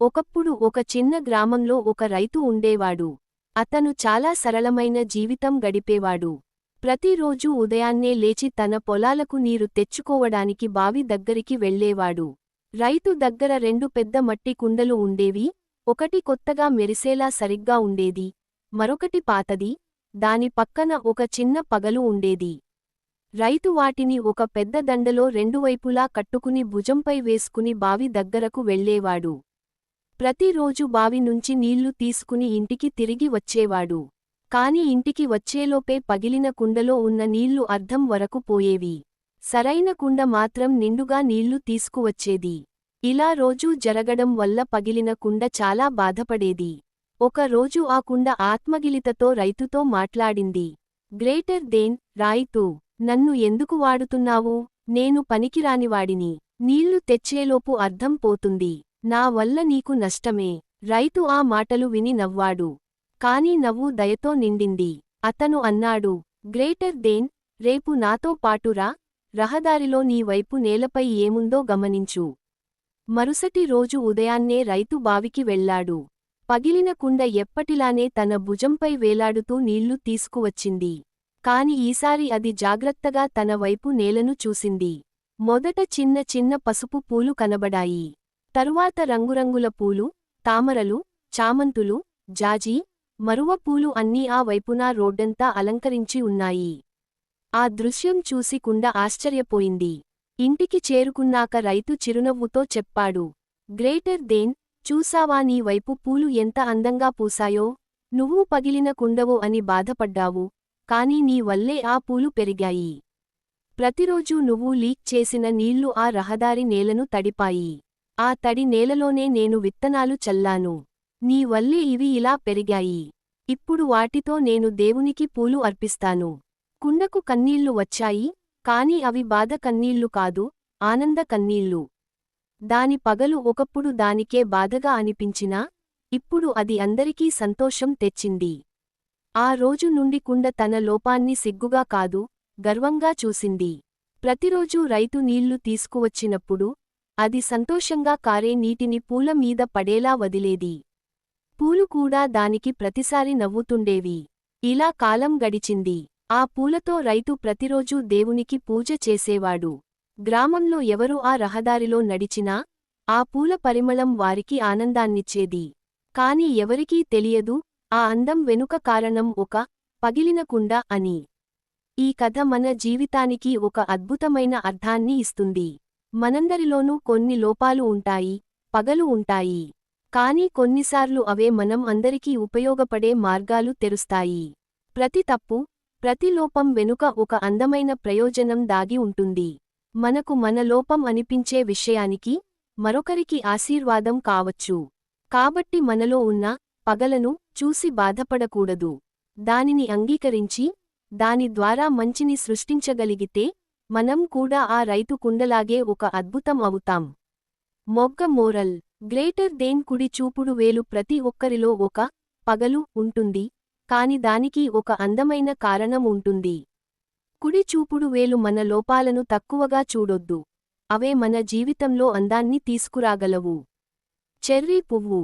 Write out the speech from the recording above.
ఒకప్పుడు ఒక చిన్న గ్రామంలో ఒక రైతు ఉండేవాడు. అతను చాలా సరళమైన జీవితం గడిపేవాడు. ప్రతిరోజూ ఉదయాన్నే లేచి తన పొలాలకు నీరు తెచ్చుకోవడానికి బావి దగ్గరికి వెళ్ళేవాడు. రైతు దగ్గర రెండు పెద్ద మట్టి కుండలు ఉండేవి ఒకటి కొత్తగా మెరిసేలా సరిగ్గా ఉండేది మరొకటి పాతది దాని పక్కన ఒక చిన్న పగలు ఉండేది. రైతు వాటిని ఒక పెద్ద దండలో రెండువైపులా కట్టుకుని భుజంపై వేసుకుని బావి దగ్గరకు వెళ్ళేవాడు. ప్రతిరోజు బావి నుంచి నీళ్ళు తీసుకుని ఇంటికి తిరిగి వచ్చేవాడు. కాని ఇంటికి వచ్చేలోపే పగిలిన కుండలో ఉన్న నీళ్ళు అర్ధం వరకు పోయేవి. సరైన కుండ మాత్రం నిండుగా నీళ్ళు తీసుకువచ్చేది. ఇలా రోజూ జరగడం వల్ల పగిలిన కుండ చాలా బాధపడేది. ఒక రోజు ఆ కుండ ఆత్మగిలితతో రైతుతో మాట్లాడింది. గ్రేటర్ దేన్ రాయితు నన్ను ఎందుకు వాడుతున్నావు? నేను పనికిరానివాడిని. నీళ్ళు తెచ్చేలోపు అర్థం పోతుంది. నా వల్ల నీకు నష్టమే. రైతు ఆ మాటలు విని నవ్వాడు. కాని నవ్వు దయతో నిండింది. అతను అన్నాడు గ్రేటర్ దేన్ రేపు నాతో పాటురా రహదారిలో నీ వైపు నేలపై ఏముందో గమనించు. మరుసటి రోజు ఉదయాన్నే రైతు బావికి వెళ్ళాడు పగిలిన కుండ ఎప్పటిలానే తన భుజంపై వేలాడుతూ నీళ్ళు తీసుకువచ్చింది. కాని ఈసారి అది జాగ్రత్తగా తన వైపు నేలను చూసింది. మొదట చిన్న చిన్న పసుపు పూలు కనబడాయి. తరువాత రంగురంగుల పూలు తామరలు చామంతులు జాజీ మరువ పూలు అన్నీ ఆ వైపునా రోడ్డంతా అలంకరించి ఉన్నాయి. ఆ దృశ్యం చూసి కుండ ఆశ్చర్యపోయింది. ఇంటికి చేరుకున్నాక రైతు చిరునవ్వుతో చెప్పాడు గ్రేటర్ దేన్ చూసావా నీ వైపు పూలు ఎంత అందంగా పూసాయో నువ్వు పగిలిన కుండవు అని బాధపడ్డావు కాని నీ వల్లే ఆ పూలు పెరిగాయి. ప్రతిరోజూ నువ్వు లీక్ చేసిన నీళ్ళు ఆ రహదారి నేలను తడిపాయి. ఆ తడి నేలలోనే నేను విత్తనాలు చల్లాను. నీ వల్లే ఇవి ఇలా పెరిగాయి. ఇప్పుడు వాటితో నేను దేవునికి పూలు అర్పిస్తాను. కుండకు కన్నీళ్ళు వచ్చాయి కాని అవి బాధ కన్నీళ్ళు కాదు ఆనంద కన్నీళ్ళు. దాని పగలు ఒకప్పుడు దానికే బాధగా అనిపించినా ఇప్పుడు అది అందరికీ సంతోషం తెచ్చింది. ఆ రోజు నుండి కుండ తన లోపాన్ని సిగ్గుగా కాదు గర్వంగా చూసింది. ప్రతిరోజూ రైతు నీళ్ళు తీసుకువచ్చినప్పుడు అది సంతోషంగా కారే నీటిని పూల మీద పడేలా వదిలేది. పూలు కూడా దానికి ప్రతిసారి నవ్వుతుండేవి. ఇలా కాలం గడిచింది. ఆ పూలతో రైతు ప్రతిరోజూ దేవునికి పూజ చేసేవాడు. గ్రామంలో ఎవరు ఆ రహదారిలో నడిచినా ఆ పూల పరిమళం వారికి ఆనందాన్నిచ్చేది. కాని ఎవరికీ తెలియదు ఆ అందం వెనుక కారణం ఒక పగిలిన కుండ అని. ఈ కథ మన జీవితానికి ఒక అద్భుతమైన అర్థాన్ని ఇస్తుంది. మనందరిలోనూ కొన్ని లోపాలు ఉంటాయి పగలు ఉంటాయి. కాని కొన్నిసార్లు అవే మనం అందరికీ ఉపయోగపడే మార్గాలు తెరుస్తాయి. ప్రతి తప్పు ప్రతి లోపం వెనుక ఒక అందమైన ప్రయోజనం దాగి ఉంటుంది. మనకు మన లోపం అనిపించే విషయానికి మరొకరికి ఆశీర్వాదం కావచ్చు. కాబట్టి మనలో ఉన్న పగలను చూసి బాధపడకూడదు. దానిని అంగీకరించి దాని ద్వారా మంచిని సృష్టించగలిగితే మనం కూడా ఆ రైతు కుండలాగే ఒక అద్భుతం అవుతాం. మొగ్గ మోరల్ గ్రేటర్ దేన్ కుడి చూపుడు వేలు ప్రతి ఒక్కరిలో ఒక పగలు ఉంటుంది కాని దానికి ఒక అందమైన కారణం ఉంటుంది. కుడి చూపుడు వేలు మన లోపాలను తక్కువగా చూడొద్దు. అవే మన జీవితంలో అందాన్ని తీసుకురాగలవు. చెర్రీ పువ్వు